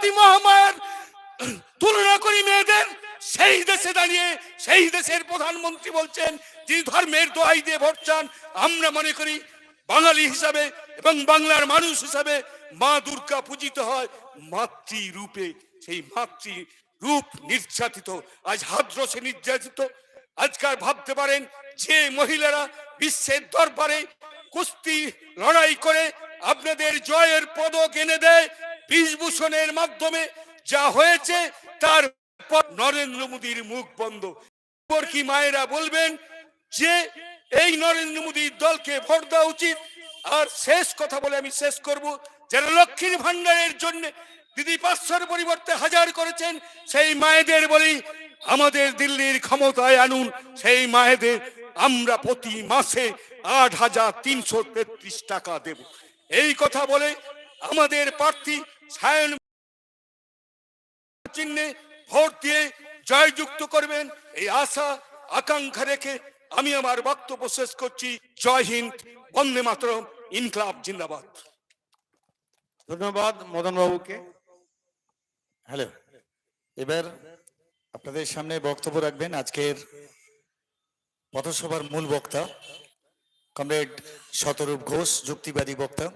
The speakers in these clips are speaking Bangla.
শক্তি তুলনা করি মেয়েদের, সেই দেশে দাঁড়িয়ে, সেই দেশের প্রধানমন্ত্রী বলছেন ধর্মের দোহাই দিয়ে ভোট চান, আমরা মনে করি বাঙালি হিসাবে এবং বাংলার মানুষ হিসাবে মা দুর্গা পূজিত হয় সেই মাতৃ রূপ নির্যাতিত, আজ হাদ্রসে নির্যাতিত। আজকাল ভাবতে পারেন, যে মহিলারা বিশ্বের দরবারে কুস্তি লড়াই করে আপনাদের জয়ের পদক এনে দেয় বিষভূষণের মাধ্যমে যা হয়েছে, তার পর নরেন্দ্র মোদীর মুখ বন্ধ। কি মায়েরা বলবেন যে, এই নরেন্দ্র মোদীর দলকে ভোট দেওয়া উচিত? আর শেষ কথা বলে আমি শেষ করব। যারা লক্ষ্মীর ভান্ডারের জন্য দিদি পাঁচশোর পরিবর্তে হাজার করেছেন, সেই মায়েদের বলি, আমাদের দিল্লির ক্ষমতায় আনুন, সেই মায়েদের আমরা প্রতি মাসে আট হাজার তিনশো তেত্রিশ টাকা দেব। এই কথা বলে আমাদের প্রার্থী সায়ন চিহ্নে ভোট দিয়ে জয়যুক্ত করবেন। এই আশা, আকাঙ্ক্ষা রেখে আমি আমার বক্তব্য শেষ করছি। জয় হিন্দ, বন্দে মাতরম, ইনকলাব জিন্দাবাদ। ধন্যবাদ মদন বাবুকে হ্যালো, এবার আপনাদের সামনে বক্তব্য রাখবেন আজকের পথসভার মূল বক্তা, কমরেড শতরূপ ঘোষ, যুক্তিবাদী বক্তা।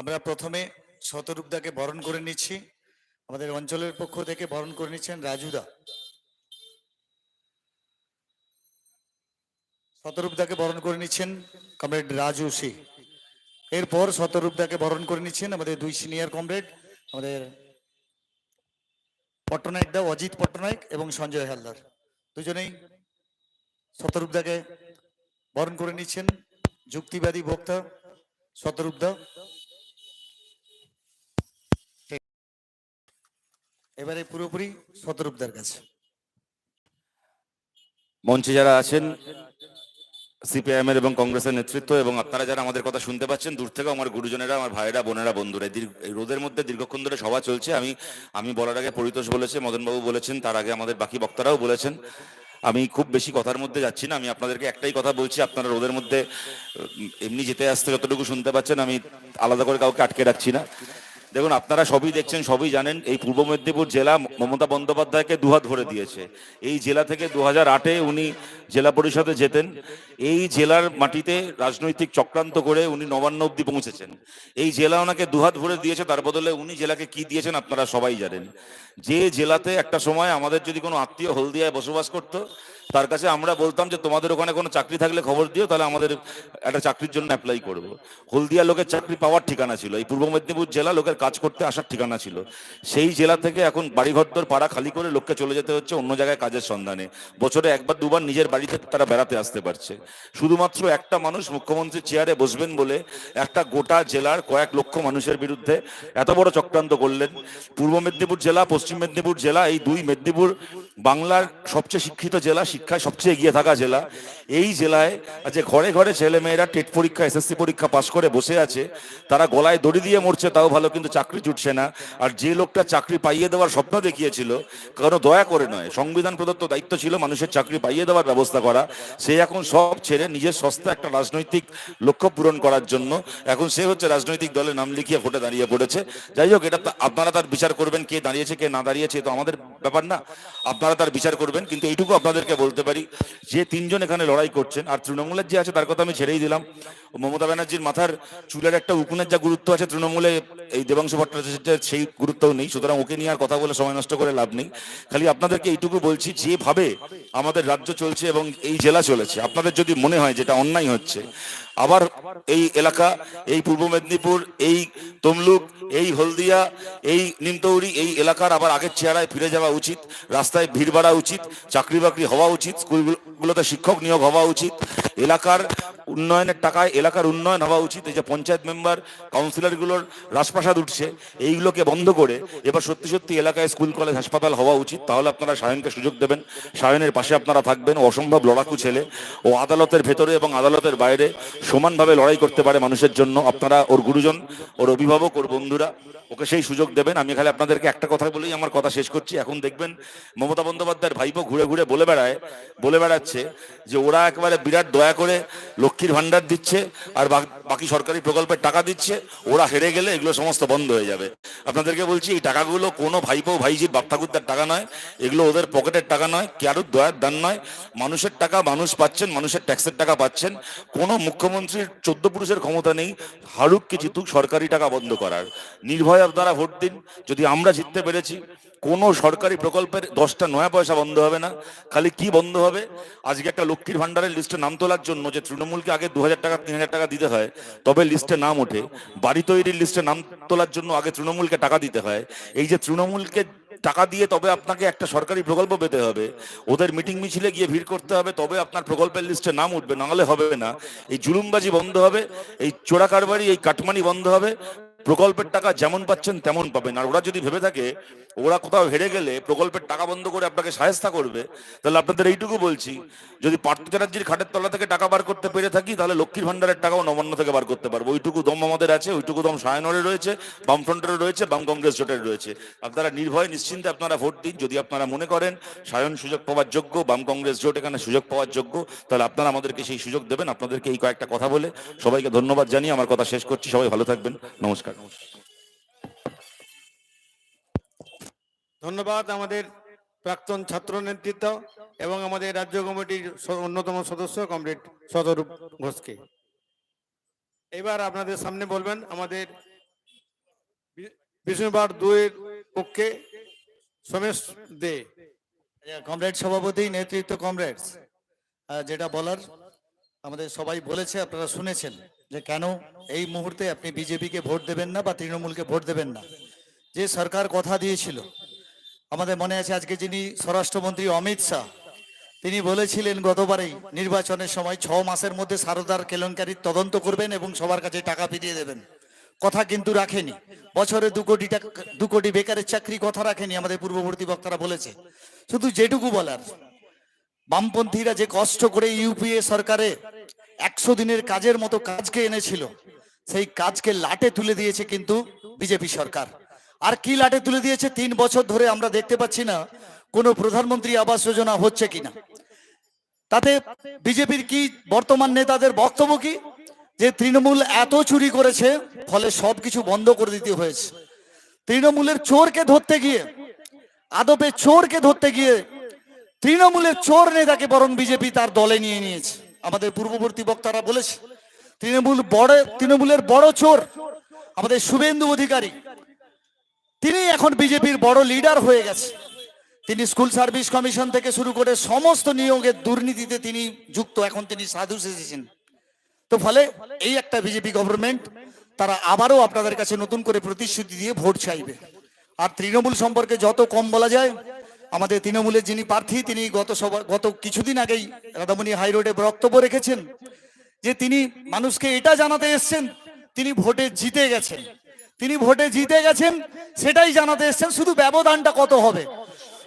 আমরা প্রথমে শতরূপদাকে বরণ করে নিচ্ছি। আমাদের অঞ্চলের পক্ষ থেকে বরণ করে নিচ্ছেন রাজুদা শতরূপদাকে বরণ করে নিচ্ছেন কমরেড রাজু সি। এরপর শতরূপদাকে বরণ করে নিচ্ছেন আমাদের দুই সিনিয়র কমরেড, আমাদের পট্টনায়ক দা অজিত পট্টনায়ক এবং সঞ্জয় হালদার। দুজনেই শতরূপদাকে বরণ করে নিচ্ছেন। যুক্তিবাদী বক্তা শতরূপদা এবারে পুরোপুরি শতরূপদার কাছে। মঞ্চে যারা আছেন সিপিআইএম এর এবং কংগ্রেসের নেতৃত্ব এবং আপনারা যারা আমাদের কথা শুনতে পাচ্ছেন, দূর থেকে আমার গুরুজনেরা, আমার ভাইয়েরা, বোনেরা, বন্ধুরা রোদের মধ্যে দীর্ঘক্ষণ ধরে সভা চলছে। আমি আমি বলার আগে পরিতোষ বলেছে, মদনবাবু বলেছেন, তার আগে আমাদের বাকি বক্তারাও বলেছেন। আমি খুব বেশি কথার মধ্যে যাচ্ছি না, আমি আপনাদেরকে একটাই কথা বলছি, আপনারা রোদের মধ্যে এমনি যেতে আসতে যতটুকু শুনতে পাচ্ছেন, আমি আলাদা করে কাউকে আটকে রাখছি না। দেখুন, আপনারা সবই দেখছেন, সবই জানেন, এই পূর্ব মেদিনীপুর জেলা মমতা বন্দ্যোপাধ্যায়কে দুহাত ভরে দিয়েছে। এই জেলা থেকে দু হাজার আটে উনি জেলা পরিষদে যেতেন। এই জেলার মাটিতে রাজনৈতিক চক্রান্ত করে উনি নবান্ন অব্দি পৌঁছেছেন। এই জেলা ওনাকে দুহাত ভরে দিয়েছে, তার বদলে উনি জেলাকে কি দিয়েছেন আপনারা সবাই জানেন। যে জেলাতে একটা সময় আমাদের যদি কোনো আত্মীয় হলদিয়ায় বসবাস করতো তার কাছে আমরা বলতাম যে তোমাদের ওখানে কোনো চাকরি থাকলে খবর দিও, তাহলে আমাদের একটা চাকরির জন্য অ্যাপ্লাই করব। হলদিয়া লোকের চাকরি পাওয়ার ঠিকানা ছিল, এই পূর্ব মেদিনীপুর জেলা লোকের কাজ করতে আসার ঠিকানা ছিল। সেই জেলা থেকে এখন বাড়িঘরদর পাড়া খালি করে লোককে চলে যেতে হচ্ছে অন্য জায়গায় কাজের সন্ধানে। বছরে একবার, দুবার নিজের বাড়িতে তারা বেড়াতে আসতে পারছে। শুধুমাত্র একটা মানুষ মুখ্যমন্ত্রী চেয়ারে বসবেন বলে একটা গোটা জেলার কয়েক লক্ষ মানুষের বিরুদ্ধে এত বড় চক্রান্ত করলেন। পূর্ব মেদিনীপুর জেলা, পশ্চিম মেদিনীপুর জেলা, এই দুই মেদিনীপুর বাংলার সবচেয়ে শিক্ষিত জেলা, শিক্ষায় সবচেয়ে এগিয়ে থাকা জেলা। এই জেলায় যে ঘরে ঘরে ছেলে মেয়েরা টেট পরীক্ষা, এসএসসি পরীক্ষা পাশ করে বসে আছে, তারা গলায় দড়ি দিয়ে মরছে, তাও ভালো, কিন্তু চাকরি জুটছে না। আর যে লোকটা চাকরি পাইয়ে দেওয়ার স্বপ্ন দেখিয়েছিল কারণ দয়া করে নয়, সংবিধান প্রদত্ত দায়িত্ব ছিল মানুষের চাকরি পাইয়ে দেওয়ার ব্যবস্থা করা। সে এখন সব ছেড়ে নিজের সস্তা একটা রাজনৈতিক লক্ষ্য পূরণ করার জন্য, এখন সে হচ্ছে রাজনৈতিক দলে নাম লিখিয়ে ভোটে দাঁড়িয়ে পড়েছে। যাই হোক, এটা আপনারা তার বিচার করবেন, কে দাঁড়িয়েছে, কে না দাঁড়িয়েছে তো আমাদের ব্যাপার না। আপনারা তার বিচার করবেন, কিন্তু এইটুকু আপনাদেরকে বলতে পারি যে তিনজন এখানে লড়াই করছেন, আর তৃণমূলের যে আছে তার কথা আমি ছেড়েই দিলাম। মমতা ব্যানার্জির মাথার চুলের একটা উকুনের যা গুরুত্ব আছে তৃণমূলে, এই দেবাংশু ভট্টাচার্যের সেই গুরুত্বও নেই, সুতরাং ওকে নিয়ে আর কথা বলে সময় নষ্ট করে লাভ নেই। খালি আপনাদেরকে এইটুকু বলছি, যেভাবে আমাদের রাজ্য চলছে এবং এই জেলা চলেছে, আপনাদের যদি মনে হয় যেটা অন্যায় হচ্ছে আবার এই এলাকা, এই পূর্ব মেদিনীপুর, এই তমলুক, এই হলদিয়া, এই নিমতৌরি, এই এলাকার আবার আগের চেহারায় ফিরে যাওয়া উচিত, রাস্তায় ভিড় বাড়া উচিত চাকরি বাকরি হওয়া উচিত স্কুলগুলোতে শিক্ষক নিয়োগ হওয়া উচিত। এলাকার উন্নয়নের টাকায় এলাকার উন্নয়ন হওয়া উচিত। এই যে পঞ্চায়েত মেম্বার, কাউন্সিলরগুলোর রাজপ্রাসাদ উঠছে, এইগুলোকে বন্ধ করে এবার সত্যি সত্যি এলাকায় স্কুল, কলেজ, হাসপাতাল হওয়া উচিত। তাহলে আপনারা সায়নকে সুযোগ দেবেন। সায়নের পাশে আপনারা থাকবেন। অসম্ভব লড়াকু ছেলে। ও আদালতের ভেতরে এবং আদালতের বাইরে সমানভাবে লড়াই করতে পারে মানুষের জন্য। আপনারা ওর গুরুজন, ওর অভিভাবক, ওর বন্ধুরা, ওকে সেই সুযোগ দেবেন। আমি খালি আপনাদেরকে একটা কথা বলেই আমার কথা শেষ করছি। এখন দেখবেন মমতা বন্দ্যোপাধ্যায়ের ভাইপো ঘুরে ঘুরে বলে বেড়ায়, বলে বেড়াচ্ছে যে ওরা একেবারে বিরাট দয়া করে লক্ষ্মীর লক্ষ্মীর ভান্ডার দিচ্ছে আর বাকি সরকারি প্রকল্পের টাকা দিচ্ছে, ওরা হেরে গেলে এগুলো সমস্ত বন্ধ হয়ে যাবে। আপনাদেরকে বলছি, এই টাকাগুলো কোনো ভাইপো ভাইজির বাপ ঠাকুরদার টাকা নয়, এগুলো ওদের পকেটের টাকা নয় কারোর দয়ার দান নয়, মানুষের টাকা মানুষ পাচ্ছেন, মানুষের ট্যাক্সের টাকা পাচ্ছেন, কোনো মুখ্যমন্ত্রীর চোদ্দ পুরুষের ক্ষমতা নেই হারুককে জিতুক সরকারি টাকা বন্ধ করার। নির্ভয় আপনারা ভোট দিন, যদি আমরা জিততে পেরেছি কোনো সরকারি প্রকল্পের দশটা নয়া পয়সা বন্ধ হবে না। খালি কি বন্ধ হবে? আজকে একটা লক্ষ্মীর ভান্ডারের লিস্টে নাম তোলার জন্য যে তৃণমূলকে আগে দু হাজার টাকা তিন হাজার টাকা দিতে হয়, তবে লিস্টে নাম ওঠে। বাড়ি তৈরির লিস্টে নাম তোলার জন্য আগে তৃণমূলকে টাকা দিতে হয়। এই যে তৃণমূলকে টাকা দিয়ে তবে আপনাকে একটা সরকারি প্রকল্প পেতে হবে। ওদের মিটিং মিছিলে গিয়ে ভিড় করতে হবে, তবে আপনার প্রকল্পের লিস্টে নাম উঠবে, নাহলে হবে না। এই জুলুমবাজি বন্ধ হবে, এই চোরা কারবারি, এই কাটমানি বন্ধ হবে। প্রকল্পের টাকা যেমন পাচ্ছেন, তেমন পাবেন। আর ওরা যদি ভেবে থাকে ওরা কোথাও হেরে গেলে প্রকল্পের টাকা বন্ধ করে আপনাকে সাহেস্তা করবে, তাহলে আপনাদের এইটুকু বলছি, যদি পার্থ চ্যাটার্জির খাটের তলা থেকে টাকা বার করতে পেরে থাকি, তাহলে লক্ষ্মীর ভান্ডারের টাকাও নবান্ন থেকে বার করতে পারব। ওইটুকু দম আমাদের আছে, ওইটুকু দম সায়নরে রয়েছে বামফ্রন্টের রয়েছে, বাম কংগ্রেস জোটের রয়েছে। আপনারা নির্ভয় নিশ্চিন্তে আপনারা ভোট দিন, যদি আপনারা মনে করেন সায়ন সুযোগ পাওয়ার যোগ্য, বাম কংগ্রেস জোট এখানে সুযোগ পাওয়ার যোগ্য, তাহলে আপনারা আমাদেরকে সেই সুযোগ দেবেন। আপনাদেরকে এই কয়েকটা কথা বলে সবাইকে ধন্যবাদ জানিয়ে আমার কথা শেষ করছি। সবাই ভালো থাকবেন। নমস্কার নমস্কার। ধন্যবাদ আমাদের প্রাক্তন ছাত্র নেতৃত্ব এবং আমাদের রাজ্য কমিটির অন্যতম সদস্য কমরেড সদরূপ ঘোষকে। এবার আপনাদের সামনে বলবেন আমাদের বিষ্ণুবার দুয়ের পক্ষে সোমেশ দে। কমরেড সভাপতি, নেতৃত্ব কমরেডস যেটা বলার আমাদের সবাই বলেছে, আপনারা শুনেছেন যে কেন এই মুহূর্তে আপনি বিজেপিকে ভোট দেবেন না বা তৃণমূলকে ভোট দেবেন না। যে সরকার কথা দিয়েছিল আমাদের মনে আছে আজকে যিনি স্বরাষ্ট্রমন্ত্রী অমিত শাহ, তিনি বলেছিলেন গতবারেই নির্বাচনের সময় ছ মাসের মধ্যে সারদার কেলেঙ্কারির তদন্ত করবেন এবং সবার কাছে টাকা ফিরিয়ে দেবেন। কথা কিন্তু রাখেনি। বছরে দু কোটি টাকা, দু কোটি বেকারের চাকরি কথা রাখেনি আমাদের পূর্ববর্তী বক্তারা বলেছে। শুধু যেটুকু বলার, বামপন্থীরা যে কষ্ট করে ইউপিএ সরকারে একশো দিনের কাজের মতো কাজকে এনেছিল, সেই কাজকে লাটে তুলে দিয়েছে কিন্তু বিজেপি সরকার। আর কি লাটে তুলে দিয়েছে তিন বছর ধরে আমরা দেখতে পাচ্ছি না কোনো প্রধানমন্ত্রী আবাস যোজনা হচ্ছে কিনা। তাতে বিজেপির কি বর্তমান নেতাদের বক্তব্য কি? যে তৃণমূল এত চুরি করেছে, ফলে সবকিছু বন্ধ করে দিতে হয়েছে। তৃণমূলের চোরকে ধরতে গিয়ে, আদপে চোরকে ধরতে গিয়ে তৃণমূলের চোর নেতাকে বরং বিজেপি তার দলে নিয়ে নিয়েছে। আমাদের পূর্ববর্তী বক্তারা বলেছে, তৃণমূল বড়, তৃণমূলের বড় চোর আমাদের শুভেন্দু অধিকারী তিনি এখন বিজেপির বড় লিডার হয়ে গেছে। তিনি স্কুল সার্ভিস কমিশন থেকে শুরু করে সমস্ত নিয়োগের দুর্নীতিতে তিনি যুক্ত, এখন তিনি সাধু সেজেছেন তো ফলে এই একটা বিজেপি গভর্নমেন্ট তারা আবারও আপনাদের কাছে নতুন করে প্রতিশ্রুতি দিয়ে ভোট চাইবে। আর তৃণমূল সম্পর্কে যত কম বলা যায়, আমাদের তৃণমূলের যিনি প্রার্থী, তিনি গত সভা গত কিছুদিন আগেই রাধামণি হাইরোডে বক্তব্য রেখেছেন যে, তিনি মানুষকে এটা জানাতে এসছেন, তিনি ভোটে জিতে গেছেন। তিনি ভোটে জিতে গেছেন, সেটাই জানাতে এসছেন, শুধু ব্যবধানটা কত হবে?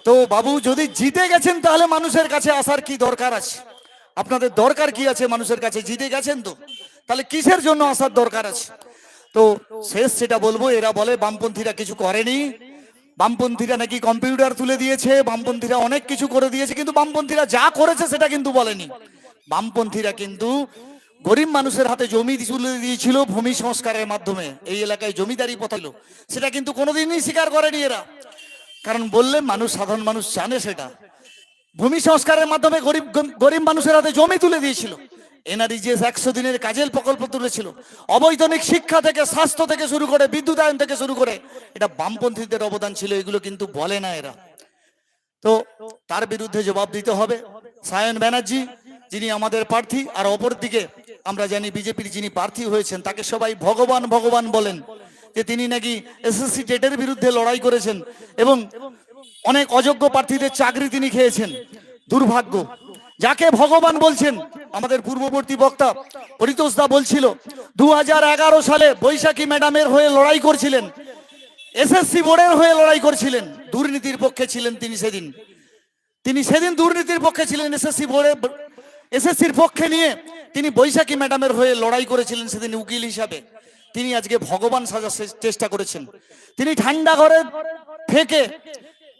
তো বাবু, যদি জিতে গেছেন, তাহলে মানুষের কাছে আসার কি দরকার আছে? আপনাদের দরকার কি আছে মানুষের কাছে? জিতে গেছেন তো। তাহলে কিসের জন্য আসার দরকার আছে? তো শেষ সেটা বলব, এরা বলে বামপন্থীরা কিছু করেনি। বামপন্থীরা নাকি কম্পিউটার তুলে দিয়েছে, বামপন্থীরা অনেক কিছু করে দিয়েছে, কিন্তু বামপন্থীরা যা করেছে, সেটা কিন্তু বলেনি। বামপন্থীরা কিন্তু গরিব মানুষের হাতে জমি তুলে দিয়েছিল ভূমি সংস্কারের মাধ্যমে। এই এলাকায় জমিদারি পথাইলো সেটা কিন্তু কোনোদিনই স্বীকার করেনি এরা। কারণ বললে মানুষ, সাধারণ মানুষ জানে সেটা। ভূমি সংস্কারের মাধ্যমে গরিব গরিব মানুষের হাতে জমি তুলে দিয়েছিল। এনআরইজিএস একশো দিনের কাজের প্রকল্প তুলেছিল, অবৈতনিক শিক্ষা থেকে, স্বাস্থ্য থেকে শুরু করে, বিদ্যুতায়ন থেকে শুরু করে, এটা বামপন্থীদের অবদান ছিল, এগুলো কিন্তু বলে না এরা। তো তার বিরুদ্ধে জবাব দিতে হবে। সায়ন ব্যানার্জি, যিনি আমাদের প্রার্থী, আর অপরদিকে আমরা জানি বিজেপির যিনি প্রার্থী হয়েছেন, তাকে সবাই ভগবান ভগবান বলেন যে তিনি নাকি এসএসসি টেটের বিরুদ্ধে লড়াই করেছেন এবং অনেক অযোগ্য প্রার্থীদের চাকরি তিনি খেয়েছেন। দুর্ভাগ্য। যাকে ভগবান বলছেন, আমাদের পূর্ববর্তী বক্তা পরিতোষ দা বলছিল দু হাজার এগারো সালে বৈশাখী ম্যাডামের হয়ে লড়াই করছিলেন এসএসসি বোর্ডের হয়ে লড়াই করছিলেন, দুর্নীতির পক্ষে ছিলেন তিনি সেদিন। তিনি সেদিন দুর্নীতির পক্ষে ছিলেন এসএসসি বোর্ডে এসএসসির পক্ষে নিয়ে তিনি বৈশাখী ম্যাডামের হয়ে লড়াই করেছিলেন সেদিন উকিল হিসাবে। তিনি আজকে ভগবান সাজার চেষ্টা করেছেন। তিনি ঠান্ডা ঘরে থেকে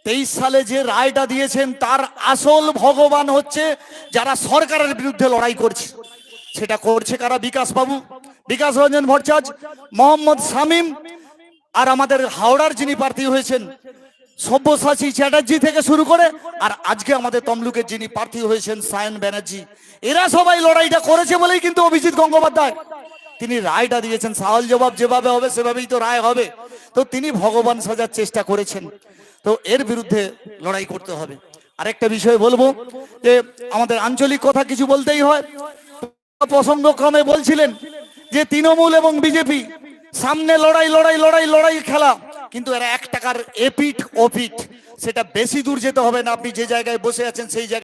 তেইশ সালে যে রায়টা দিয়েছেন, তার আসল ভগবান হচ্ছে যারা সরকারের বিরুদ্ধে লড়াই করছে। সেটা করছে কারা? বিকাশ বাবু, বিকাশ রঞ্জন ভট্টাচার্য, মোহাম্মদ শামীম, আর আমাদের হাওড়ার যিনি প্রার্থী হয়েছেন সব্যসাচী চ্যাটার্জি থেকে শুরু করে, আর আজকে আমাদের তমলুকের যিনি প্রার্থী হয়েছেন সায়ন ব্যানার্জি, এরা সবাই লড়াইটা করেছে বলেই কিন্তু অভিজিৎ গঙ্গোপাধ্যায়। তিনি রায়টা দিয়েছেন সওয়াল জবাব যেভাবে হবে, সেভাবেই তো রায় হবে। তো তিনি ভগবান সাজার চেষ্টা করেছেন। তো এর বিরুদ্ধে লড়াই করতে হবে। আরেকটা বিষয় বলব, যে আমাদের আঞ্চলিক কথা কিছু বলতেই হয়। প্রসঙ্গক্রমে বলছিলেন যে তৃণমূল এবং বিজেপি সামনে লড়াই লড়াই লড়াই লড়াই খেলা। কিন্তু এরা এক টাকার এপিট ওপিট সেটা বেশি দূর যেতে হবে না। আপনি যে জায়গায় বসে আছেন, সেই জায়গায়